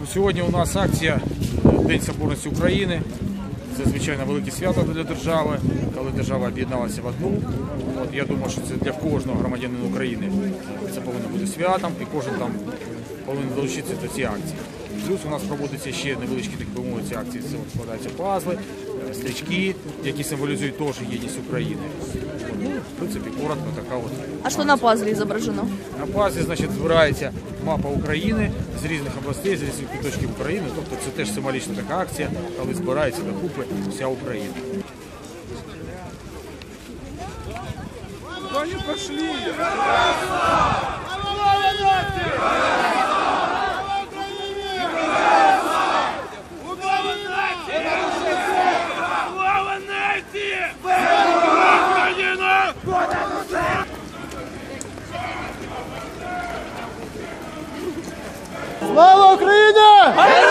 Ну, сьогодні у нас акція День Соборності України. Це звичайно велике свято для держави, коли держава об'єдналася в одну. От, Я думаю, що це для кожного громадянина України це повинно бути святом і кожен там повинен долучитися до цієї акції. Плюс у нас проводиться ще невеличкі так би мовити, акції, це складаються пазли, е, стрічки, які символізують теж єдність України. Ну, в принципі, коротко така от. А что на пазле изображено? На пазлі, значить, збирається мапа України з різних областей, з різних куточків України. Тобто це теж символічна така акція, коли збирається докупи вся Україна. Слава нації! Україна! Слава Україні!